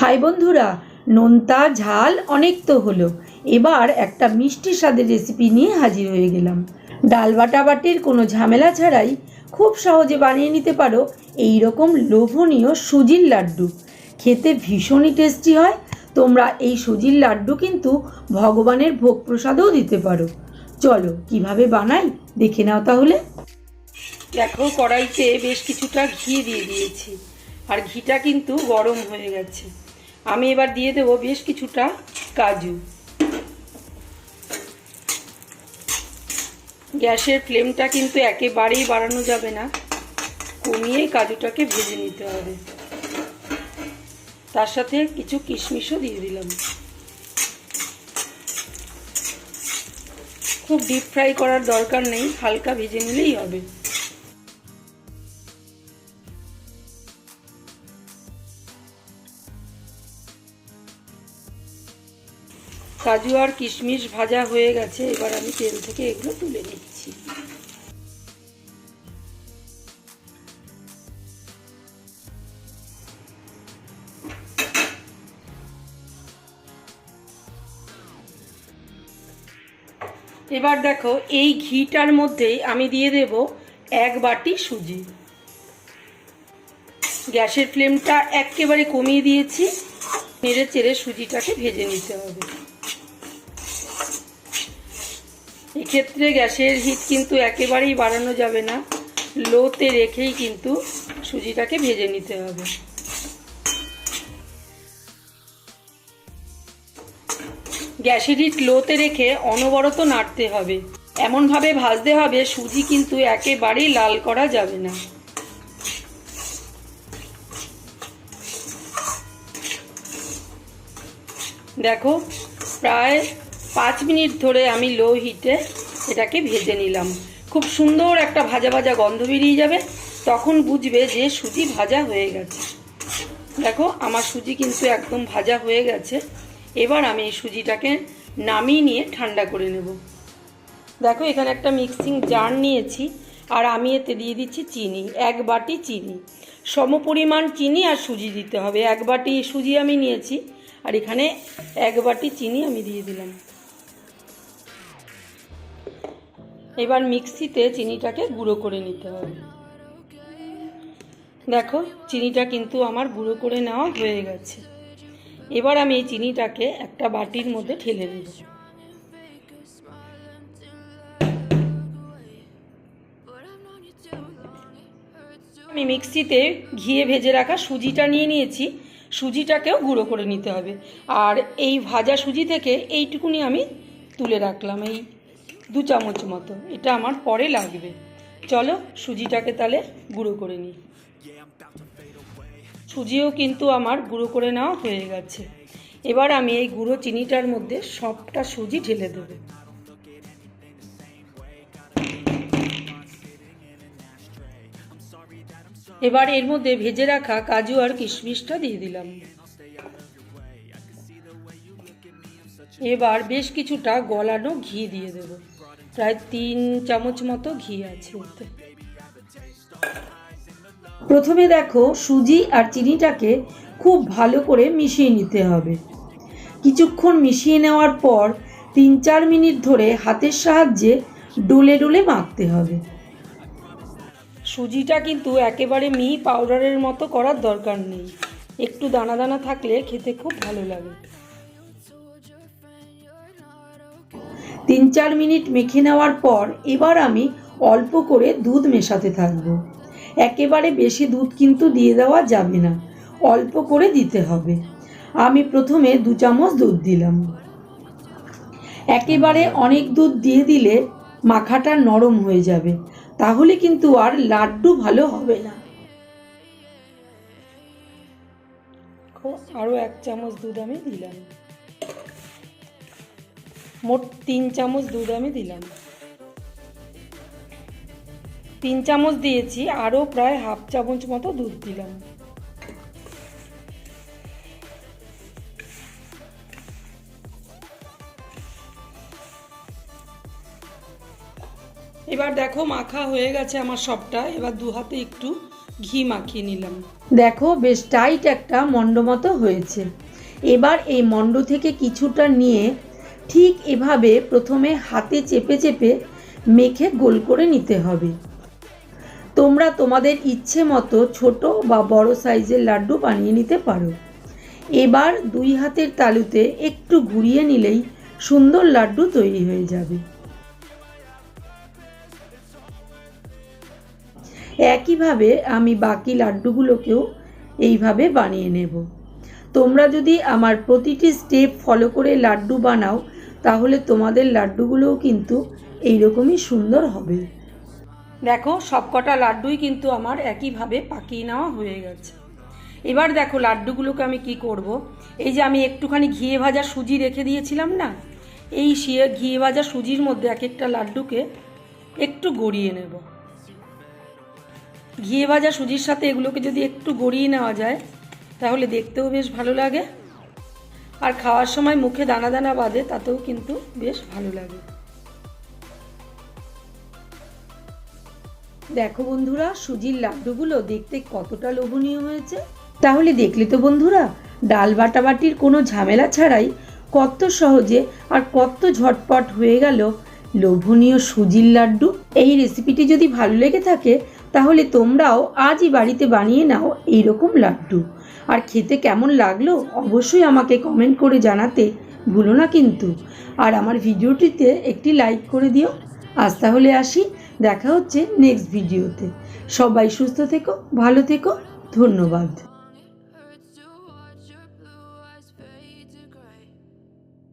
High বন্ধুরা, নোনতা ঝাল অনেক তো হলো। এবার একটা মিষ্টি স্বাদের রেসিপি নিয়ে হাজির হয়ে গেলাম। ডাল বাটা বাটির কোনো ঝামেলা ছাড়াই খুব সহজে বানিয়ে নিতে পারো এই রকম লোভনীয় সুজির লাড্ডু। খেতে ভীষণই টেস্টি হয়। তোমরা এই সুজির লাড্ডু কিন্তু ভগবানের ভোগ প্রসাদও দিতে পারো। চলো, কীভাবে বানাই দেখে নাও তাহলে। দেখো, কড়াইতে বেশ কিছুটা ঘি দিয়ে দিয়েছি। আর ঘিটা কিন্তু গরম হয়ে গেছে। আমি এবার দিয়ে দেবো বেশ কিছুটা কাজু। গ্যাসের ফ্লেমটা কিন্তু একেবারেই বাড়ানো যাবে না। কমিয়ে কাজুটাকে ভেজে নিতে হবে। তার সাথে কিছু কিশমিশও দিয়ে দিলাম। খুব ডিপ ফ্রাই করার দরকার নেই, হালকা ভেজে নিলেই হবে। কাজু আর কিশমিশ ভাজা হয়ে গেছে, এবার আমি তেল থেকে এগুলো তুলে নিচ্ছি। এবার দেখো, এই ঘিটার মধ্যেই আমি দিয়ে দেব এক বাটি সুজি। গ্যাসের ফ্লেমটা একেবারে কমিয়ে দিয়েছি, নেড়ে চেড়ে সুজিটাকে ভেজে নিতে হবে। এক্ষেত্রে গ্যাসের হিট কিন্তু একেবারেই বাড়ানো যাবে না। লোতে রেখেই কিন্তু সুজিটাকে ভেজে নিতে হবে। গ্যাসের হিট লোতে রেখে অনবরত নাড়তে হবে। এমনভাবে ভাজতে হবে সুজি কিন্তু একেবারেই লাল করা যাবে না। দেখো, প্রায় পাঁচ মিনিট ধরে আমি লো হিটে এটাকে ভেজে নিলাম। খুব সুন্দর একটা ভাজা ভাজা গন্ধ বেরিয়ে যাবে, তখন বুঝবে যে সুজি ভাজা হয়ে গেছে। দেখো, আমার সুজি কিন্তু একদম ভাজা হয়ে গেছে। এবার আমি এই সুজিটাকে নামিয়ে নিয়ে ঠান্ডা করে নেব। দেখো, এখানে একটা মিক্সিং জার নিয়েছি, আর আমি এতে দিয়ে দিচ্ছি চিনি, এক বাটি চিনি। সম পরিমাণ চিনি আর সুজি দিতে হবে। এক বাটি সুজি আমি নিয়েছি, আর এখানে এক বাটি চিনি আমি দিয়ে দিলাম। এবার মিক্সিতে চিনিটাকে গুঁড়ো করে নিতে হবে। দেখো, চিনিটা কিন্তু আমার গুঁড়ো করে নেওয়া হয়ে গেছে। এবার আমি এই চিনিটাকে একটা বাটির মধ্যে ঠেলে দেব আমি মিক্সিতে ঘিয়ে ভেজে রাখা সুজিটা নিয়ে নিয়েছি। সুজিটাকেও গুঁড়ো করে নিতে হবে। আর এই ভাজা সুজি থেকে এইটুকুনি আমি তুলে রাখলাম। এই দু চামচ মতো। এটা আমার পরে লাগবে। চলো সুজিটাকে তাহলে গুঁড়ো করে নিই। সুজিও কিন্তু আমার গুঁড়ো করে নেওয়া হয়ে গেছে। এবার আমি এই গুঁড়ো চিনিটার মধ্যে সবটা সুজি ঢেলে দেবো। এবার এর মধ্যে ভেজে রাখা কাজু আর কিশমিশটা দিয়ে দিলাম। এবার বেশ কিছুটা গলানো ঘি দিয়ে দেব। প্রায় তিন চামচ মতো ঘি আছে ওতে প্রথমে দেখো সুজি আর চিনিটাকে খুব ভালো করে মিশিয়ে নিতে হবে। কিছুক্ষণ মিশিয়ে নেওয়ার পর তিন চার মিনিট ধরে হাতের সাহায্যে ডুলে ডুলে মাখতে হবে। সুজিটা কিন্তু একেবারে মি পাউডারের মতো করার দরকার নেই। একটু দানা দানা থাকলে খেতে খুব ভালো লাগে। তিন চার মিনিট মেখে নেওয়ার পর এবার আমি অল্প করে দুধ মেশাতে থাকব। একেবারে বেশি দুধ কিন্তু দিয়ে দেওয়া যাবে না, অল্প করে দিতে হবে। আমি প্রথমে দু চামচ দুধ দিলাম। একেবারে অনেক দুধ দিয়ে দিলে মাখাটা নরম হয়ে যাবে, তাহলে কিন্তু আর লাড্ডু ভালো হবে না। আরও এক চামচ দুধ আমি দিলাম। মোট তিন চামচ দুধ আমি দিলাম। তিন চামচ দিয়েছি, আরও প্রায় হাফ চামচ মতো দুধ দিলাম। এবার দেখো মাখা হয়ে গেছে আমার সবটা, এবার দু হাতে একটু ঘি মাখিয়ে নিলাম। দেখো বেশ টাইট একটা মন্ড মতো হয়েছে। এবার এই মন্ড থেকে কিছুটা নিয়ে ঠিক এভাবে প্রথমে হাতে চেপে চেপে মেখে গোল করে নিতে হবে। তোমরা তোমাদের ইচ্ছে মতো ছোট বা বড় সাইজের লাড্ডু বানিয়ে নিতে পারো। এবার দুই হাতের তালুতে একটু ঘুরিয়ে নিলেই সুন্দর লাড্ডু তৈরি হয়ে যাবে। একইভাবে আমি বাকি লাড্ডুগুলোকেও এইভাবে বানিয়ে নেব। তোমরা যদি আমার প্রতিটি স্টেপ ফলো করে লাড্ডু বানাও তাহলে তোমাদের লাড্ডুগুলোও কিন্তু এইরকমই সুন্দর হবে। দেখো, সবকটা লাড্ডুই কিন্তু আমার একইভাবে পাকিয়ে নেওয়া হয়ে গেছে। এবার দেখো লাড্ডুগুলোকে আমি কি করব। এই যে আমি একটুখানি ঘিয়ে ভাজা সুজি রেখে দিয়েছিলাম না, এই শিয়ে ঘিয়ে ভাজা সুজির মধ্যে এক একটা লাড্ডুকে একটু গড়িয়ে নেব। ঘিয়ে ভাজা সুজির সাথে এগুলোকে যদি একটু গড়িয়ে নেওয়া যায়, তাহলে দেখতেও বেশ ভালো লাগে। আর খাওয়ার সময় মুখে দানা দানা বাঁধে তাতেও কিন্তু বেশ ভালো লাগে। দেখো বন্ধুরা, সুজির লাড্ডুগুলো দেখতে কতটা লোভনীয় হয়েছে। তাহলে দেখলে তো বন্ধুরা, ডাল বাটাবাটির কোনো ঝামেলা ছাড়াই কত সহজে আর কত ঝটপট হয়ে গেল লোভনীয় সুজির লাড্ডু। এই রেসিপিটি যদি ভালো লেগে থাকে তাহলে তোমরাও আজই বাড়িতে বানিয়ে নাও এইরকম লাড্ডু। আর খেতে কেমন লাগল অবশ্যই আমাকে কমেন্ট করে জানাতে ভুলো না কিন্তু। আর আমার ভিডিওটিতে একটি লাইক করে দিও। আজ তাহলে আসি, দেখা হচ্ছে নেক্সট ভিডিওতে সবাই সুস্থ থেকো, ভালো থেকো, ধন্যবাদ।